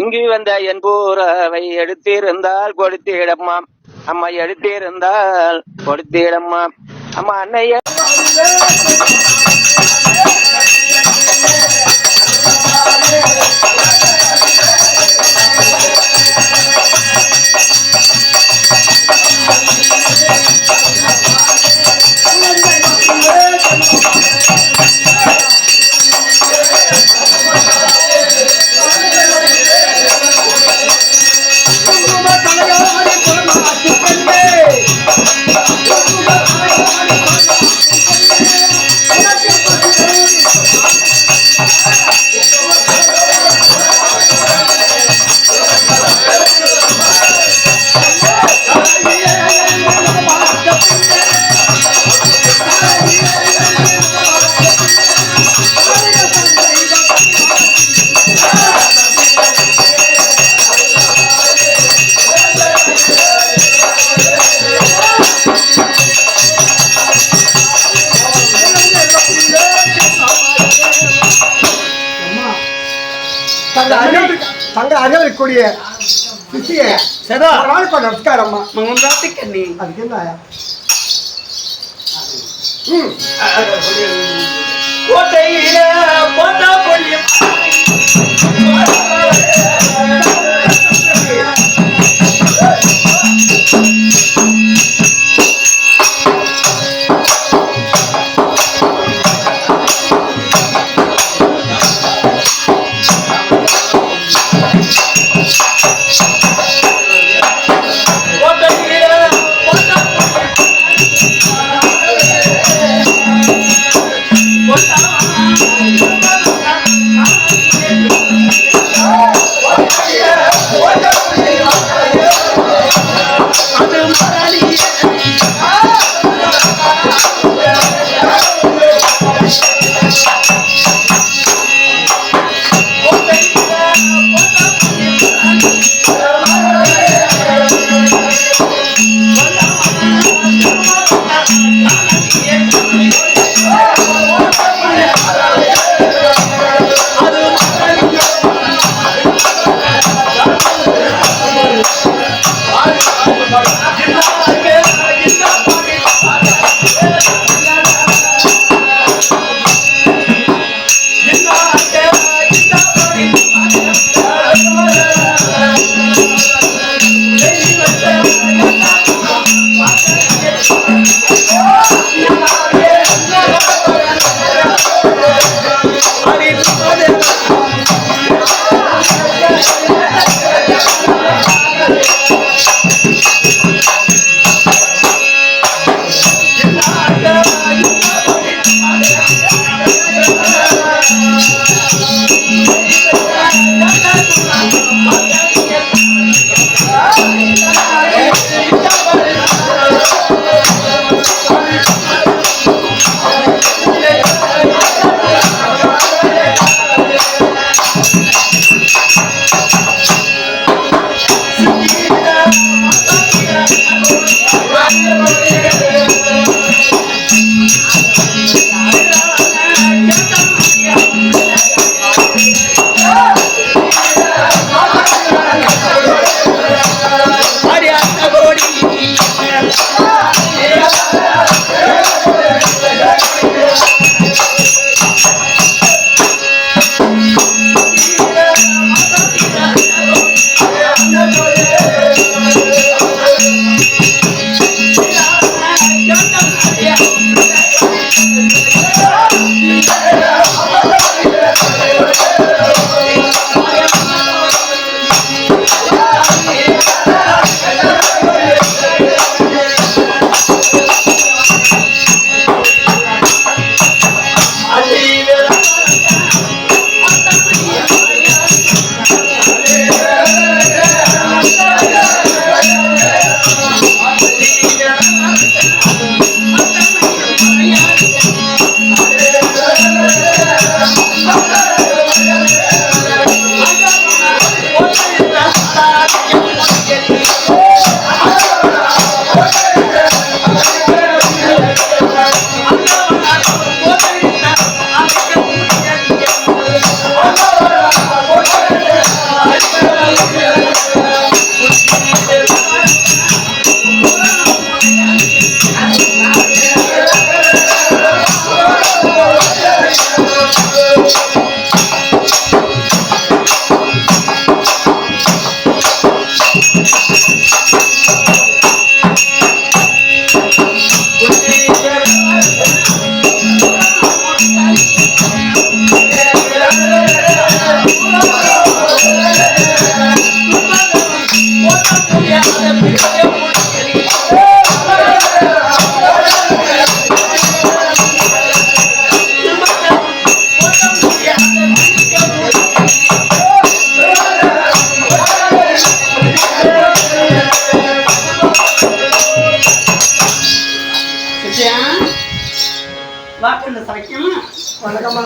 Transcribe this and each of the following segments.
இங்கு வந்த என் பூராவை எடுத்திருந்தால் கொடுத்திடம்மா. அம்மா எடுத்திருந்தால் கொடுத்திடம்மா. அம்மா அன்னைய அருகில் தங்க அருகில் இருக்கக்கூடிய சிசிய சதா. நாளைக்கு ஒரு நமஸ்காரம் அம்மா மங்களாத்தி கண்ணி அதுக்கு என்ன? கோட்டையில போட்டா பொண்ணு வாக்கண்ணு சமைக்கமா வணக்கம்மா.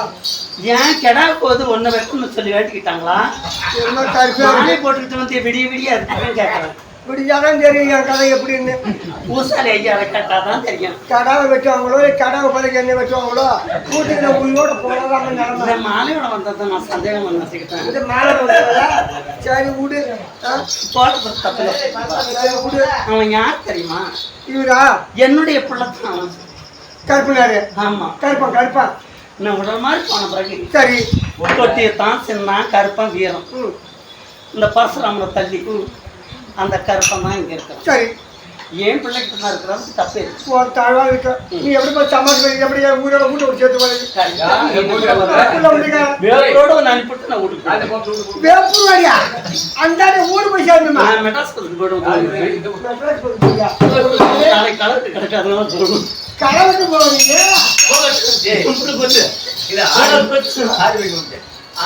ஏன் கெடா போது ஒன்று வைக்கணும்னு சொல்லி வேட்டிக்கிட்டாங்களா மாலை போட்டுக்கிட்டு வந்து விடிய விடிய அதுக்கு கேட்குறாங்க. இப்படியாதான் தெரியும் என் கதை எப்படின்னு. பூசாரி ஐயா கேட்டாதான் தெரியும். கடாவை வெட்டுவாங்களோ கடாவை பதக்கு என்ன வெட்டுவாங்களோ கூட்டுக்கிற உயிரோட போனதாம இந்த நடந்தேன் மாலையோட வந்ததை நான் சந்தேகம் பண்ண வச்சுக்கிட்டேன். இது மேலே சரி விடு. தப்பு சரி விடு. அவன் யார் தெரியுமா? இவரா? என்னுடைய பிள்ளைத்தான் அவன். கருப்புனாரு. ஆமா. கருப்பன் கருப்பன் நான் உடல் மாதிரி போன பிறகு சரி. தொட்டியத்தான் சின்ன கருப்பன் வீரம் இந்த பரசுராமனை தள்ளி. அந்த கருப்பன் தான் இங்க இருக்கிறான். சரி. ஏன் பிள்ளைகிட்ட தான் இருக்கிறது தப்பு இல்லை. உன் தாழ்வா இருக்க. நீ எப்படி போய் சமாளிக்க எப்படி ஊரோட வீட்டு ஒரு சேர்த்து போறது? கரெக்டா? நீ என்ன சொல்ற? கருப்புல முடிங்க வேரோட ஒண்ணு அனுப்பிட்டு நான் வீட்டுக்கு வேப்பூர் வழியா அந்த ஊர் போய் சேர்ந்துமா நான் மெட்ராஸ் கலருக்கு கிடைக்காதனால சொல்லணும் போவீங்க இப்படி கொஞ்சம்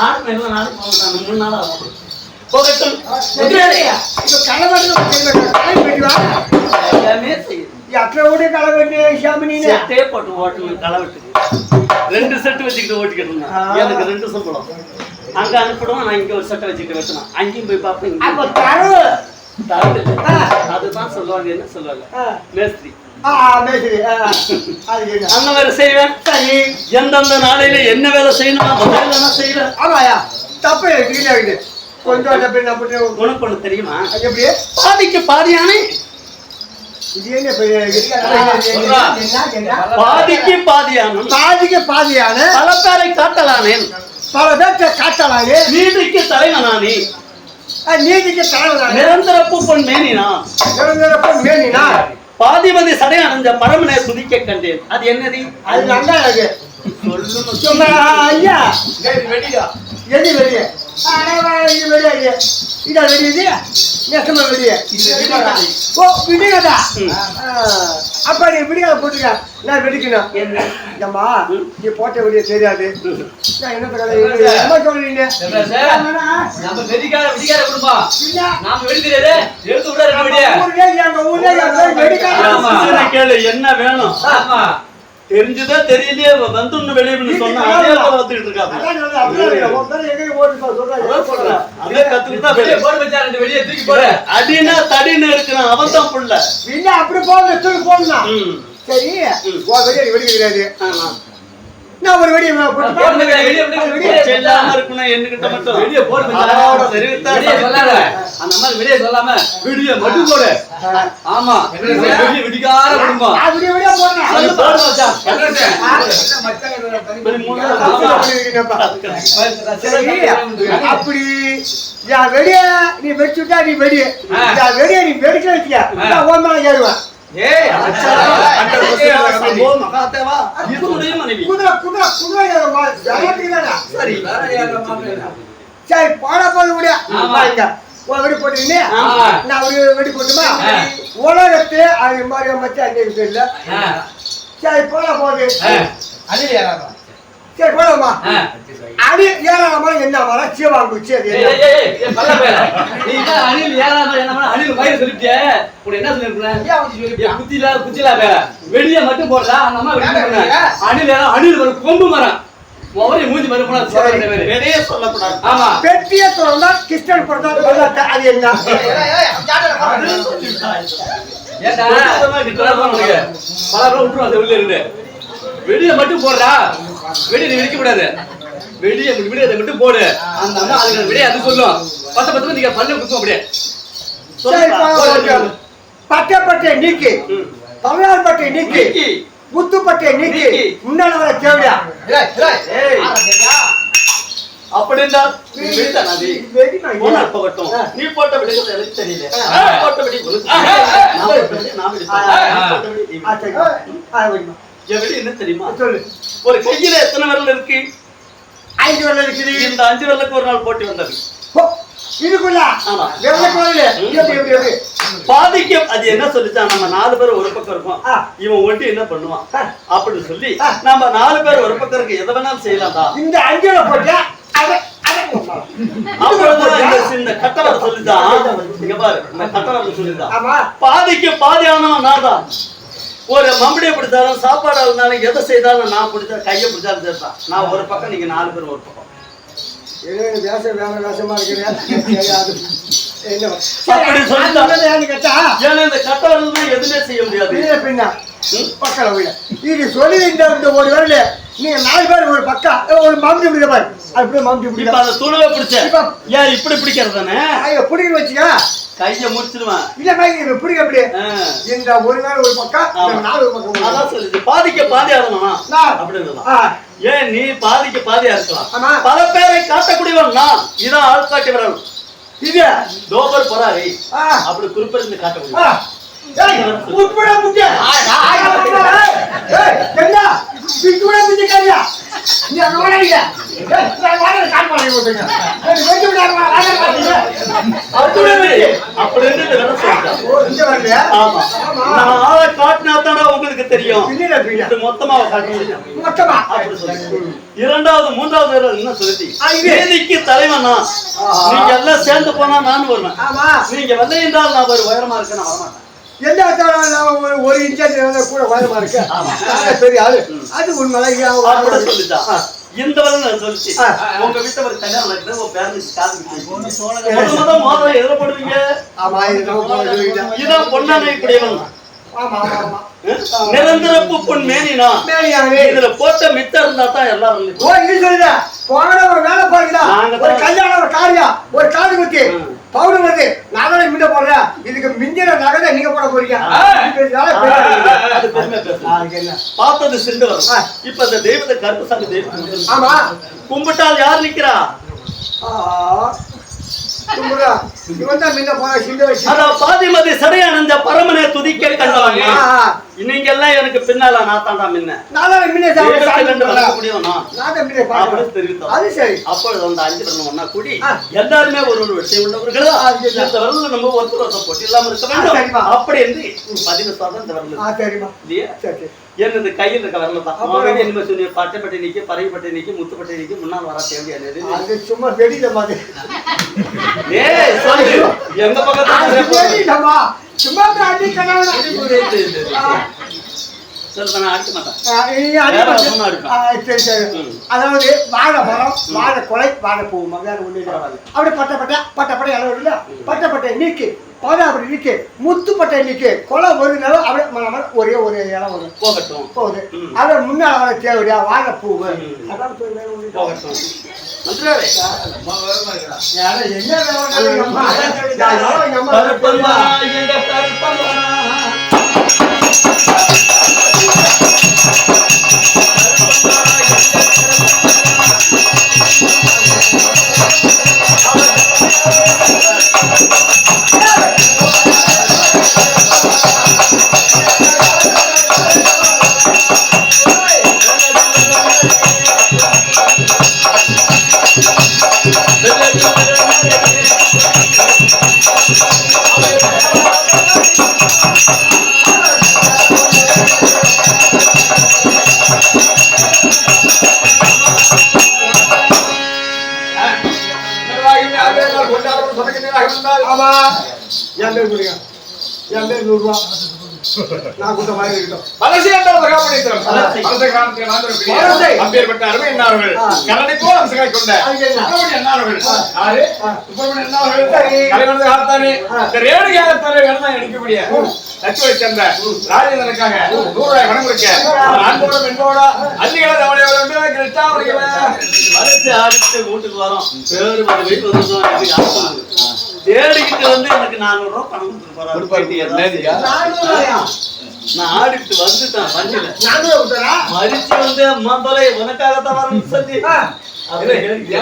ஆறு பேர் நாளைக்கு மூணு நாள் ஆகும் போகட்டும். கலவட்டு சாமினின்னு செட்டே போட்டு ஓட்டணும் களவெட்டுக்கு ரெண்டு செட்டு வச்சுக்கிட்டு ஓட்டிக்கிட்டு இருந்தான் ஆ. எனக்கு ரெண்டு சம்பளம். அங்க அனுப்பிடுவோம் நான் இங்க ஒரு செட்டை வச்சுக்கிட்டு வெட்டணும். அங்கேயும் போய் பார்ப்பேன். அதுதான் சொல்லுவாங்க என்ன சொல்லுவாங்க? ஆ, மேஸ்திரி? அந்த மாதிரி செய்வேன். எந்தெந்த நாளையில என்ன வேலை செய்யணுமோ அந்த வேலை நான் செய்வேன். ஆமாயா தப்பு கொஞ்சம் உனக்கு ஒண்ணு தெரியுமா? அது எப்படி பாதிக்கு பாதியானே. பாதிக்கு பாதியானும். பாதிக்கு பாதியான. பல பேரை காட்டலானேன். பல பேர்த்த காட்டலாங்க நீதிக்கு தலைவனானே. நீதிக்கு தலைவனாங்க நிரந்தர பூப்பன் மேனினா. நிரந்தரப்ப மேனினா. பாதிமதி சடை அடைஞ்ச பரமனை துதிக்க கண்டேன். அது என்னது? அது நல்லா இருக்கு சும்மா ஐயா. எது வெளியே? வெளியே இதா வெளியுது நெசமா வெளியே ஓ விடுகதா நீ விடுகதை போட்டுக்க நான் வெடிக்கணும் என்ன ஏம்மா நீ போட்ட வெளியே தெரியாது நான் என்ன கதை சொல்றீங்க நம்ம குடும்பம் நாம வெடிக்கிறது எடுத்து கேளு என்ன வேணும் தெரிஞ்சுதா தெரியலையே வந்துன்னு வெளியே சொன்னா அதே போல வந்துட்டு இருக்காங்க அதான் சொல்றேன், அப்படியே இல்லை. உன் பேரை எங்கேயும் ஓட்டு போ, சொல்றேன். அதான் சொல்றேன். அதே கத்துக்கிட்டு தான் வெளியே வெளியே வெளியே தூக்கி போட. அடினா தடின்னு இருக்கிறான் அவன் தான் புள்ள. அப்படி போகணும், தூக்கி போடணும். ம். சரி உன் வெடி நான் ஒரு வெடி போட்டு போடுங்க, வெளியே, வெளியே, வெளியே, வெளியே. செல்லாம மட்டும் வெளியே போட. ஆமா. வெடிக்கார குடும்பம். விடிய விடிய அப்படி. வெடிய நீ வெடிச்சுட்டா நீ வெடி ஆ. என் வெடிய நீ வெடிக்க வச்சியா நான் உன் மேல ஏறுவேன். சரி. போட போது முடியா வெடி போட்டுக்கினே. நான் ஒரு வெடி போட்டுமா. உலகத்து அது மாதிரி மச்சான் அங்கே தெரியல சரி போட போகுது சரி அடி ஏறாம என்ன மரம் அது என்ன? பல்ல பேர. நீ என்ன அணில் ஏறாம என்ன பண்ண? அணில் வயிறு சொல்லிட்டியே. உனக்கு என்ன சொல்லிருக்கிறேன்? ஏய், குத்திலா, குத்திலா பேர. வெளிய மட்டும் போடுறா, அந்த அம்மா வெளிய. அணில் ஏறா, அணில் வரும், கொம்பு மரம். உவரை மூஞ்சி மரம் போனா சொல்ல. நிறைய சொல்லக்கூடாது ஆமா. பெட்டிய திறந்தா கிருஷ்ணன் பிறந்தா அது என்ன உனக்கு பல உள்ள இருந்து. வெளிய மட்டும் போடுறா வெளிய நீ வெடிக்க கூடாது. வெளிய வெளிய அதை மட்டும் போடு. அந்த அம்மா அதுக்கு வெளிய அது சொல்லும். பத்து பத்து நீங்க பல்ல குத்தும் அப்படியே. பட்டை பட்டை நீக்கி. தமிழ்நாடு பட்டை நீக்கி. புத்து பட்டை நீக்கி. முன்னால வர தேவையா? அப்படின்னா நீ? வெடி போட்ட வெடிக்கிறது எனக்கு தெரியல. போட்ட வெடி உனக்கு வெடி என்ன தெரியுமா? சொல்லு. ஒரு கையில எத்தனை விரல் இருக்கு? ஐந்து வரல இருக்குது. இந்த அஞ்சு விரலுக்கு ஒரு நாள் போட்டி வந்தது. இதுக்குள்ள. பாதிக்கும் அது என்ன சொல்லிச்சா நம்ம நாலு பேர் ஒரு பக்கம் இருப்போம் ஆ. இவன் ஒண்டி என்ன பண்ணுவான். அப்படின்னு சொல்லி. நம்ம நாலு பேர் ஒரு பக்கம் இருக்கு. எதை வேணாலும் செய்யலாம்டா. இந்த அஞ்சுல போட்டா பாதிக்கு பாதியானவன் நான் தான். ஒரு மம்படியை பிடிச்சாலும் சாப்பாடு இருந்தாலும் எதை செய்தாலும் நான் பிடிச்சா கையை பிடிச்சாலும் சேர்த்தான் நான் ஒரு பக்கம் நீங்க நாலு பேர் ஒரு பக்கம். வேஷம் வேற வேஷமா இருக்கிறேன் இந்த கட்டம் எதுவுமே செய்ய முடியாது. பின்ன. பக்கம் வீடு இது சொல்லி இந்த ஒரு வரல நீங்க நாலு பேர் ஒரு பக்கம் ஒரு மம்டி பிடிக்க பாரு அப்படியே மம்டி இப்ப அந்த துணுவை பிடிச்ச ஏன் இப்படி பிடிக்கிறது தானே? ஐயோ பிடிக்க வச்சுக்க. கையை முடிச்சிருவேன் இல்ல இது பிடிக்க அப்படியே. இந்த ஒரு நாள் ஒரு பக்கம். நாலு ஒரு பக்கம். அதான் சொல்லுது பாதிக்க பாதி ஆகணும் நான். அப்படின்னு ஏன் நீ பாதிக்க பாதியா இருக்கலாம். பல பேரை காட்டக்கூடியவன் நான். இதான் ஆள் காட்டி வரணும் இது. தோபர் பொறாரி ஆ, அப்படி குறிப்பிருந்து காட்ட. முடியும் உட்பட ஏய், என்ன? நீ அங்க வரலையா? உங்களுக்கு தெரியும். மொத்தமா மொத்தமா. அப்படி சொல்லு. இரண்டாவது மூன்றாவது என்ன இது. நீதிக்கு தலைவன். நீங்க எல்லாம் சேர்ந்து போனா நான் வருவேன். ஆமா. நீங்க வெள்ளை என்றால் நான் ஒரு உயரமா இருக்கேன் நான் வரமாட்டேன். நான் ஒரு இருந்தா கூட உயரமா இருக்கு. பெரிய ஆளு. அது உண்மைதான். இந்த வேலை நான் சொல்லிச்சு. உங்க வீட்டுல ஒரு கல்யாணம் நடக்குது உங்க பேரனுக்கு காது முத முத மோதிரம் போடுவீங்க ஆமா. இதான் பொன்னானை கூடியவன் ஆமா, ஆமா, ஆமா. நிரந்தரப்பு பொன் மேனினா. இதுல போட்ட மிச்சம் இருந்தா தான் எல்லாம் வந்து ஓ, இது சொல்லுதா? போன ஒரு வேலை பாருங்கடா. நாங்க ஒரு. கல்யாணம், ஒரு காரியம், ஒரு காது குத்தி. பவுடர் வருது. தானே மின்ன போடுறேன். இதுக்கு மிஞ்சின நகை நீங்க போட போறீங்க? பார்த்தது சிண்டு வரும். ஆ. இப்ப இந்த தெய்வத்தை கருப்பு சாமி தெய்வம் ஆமா. கும்பிட்டால் யார் நிக்கிறா? பாதிமதி சடையானந்த பரமனை துதிக்க கண்டவங்க. நீங்க எல்லாம் எனக்கு பின்னால நான் தாண்டா முன்ன. அது சரி. அப்பொழுது அந்த அஞ்சு பேரும் ஒண்ணா கூடி. எல்லாருமே ஒரு ஒரு விஷயம் உள்ளவர்களா. இந்த வரல நம்ம ஒருத்தர் ஒருத்தர் போட்டி இல்லாம இருக்க. வேண்டும். அப்படி என்று பதிவு சாதம் இந்த வரல இல்லையா? சரி என்னது கையில் இருக்க வரல தான் என்ன சொன்னீங்க பட்டைப்பட்டை நிக்கி பறையப்பட்டை நிக்கி முத்துப்பட்டை நிக்கி முன்னால் வர தேவையானது அது சும்மா வெடியில மாதிரி. சொல்லு எங்க பக்கத்துல. சும்மா. சொல்ல சரி ம். அதாவது வாழை மரம் வாழை கொலை வாழை பூ வேற ஒண்ணு இல்லை அப்படி பட்ட பட்ட பட்ட பட்ட இடம் வருதுல பட்ட பட்டை நீக்கி பதை அப்படி நீக்கி முத்து பட்டை நீக்கி கொலை ஒரு நிலம் அப்படியே ஒரே ஒரு இடம் வரும். போகட்டும். போகுது. அது முன்னால வர தேவையா வாழை பூ ம். அதான் போய் வேற ஒண்ணும் இல்லை. போகட்டும் என்ன கொடுங்க என் பேர் நான் கொடுத்த. அப்பேற்பட்ட அருமை என்னார்கள். கல்லணை போல் அம்சங்களை கொண்ட? சுப்பிரமணிய என்னார்கள் யாரு. சுப்பிரமணிய என்னார்கள் சரி. கலைவரது காத்தானே. இந்த எடுக்கக்கூடிய சேர்ந்த ராஜேந்திரனுக்காக நூறு ரூபாய் அன்போட ஆடிட்டு வீட்டுக்கு வரோம். பேரு பல வீட்டு வந்துட்டோம் எனக்கு ஆசை இருக்கு. தேடிக்கிட்டு வந்து எனக்கு நானூறு ரூபாய் பணம் ரூபாயா? நான் ஆடிட்டு வந்துட்டேன் வண்டியில. மறிச்சு வந்து அம்மா உனக்காகத்தான் சொல்லி. அப்புறம் எனக்கு.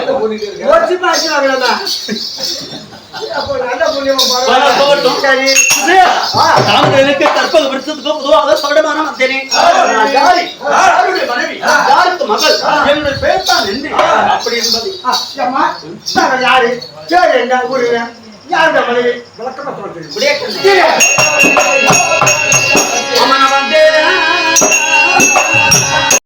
சரி. நான் யாரு? யாருடைய மனைவி? யாருக்கு மகள்? என்னுடைய பேர் தான் என்ன? அப்படி என்பது. யாரு? பேர் என்ன? ஊரு யாருடைய மனைவி விளக்கமா சொல்றீங்க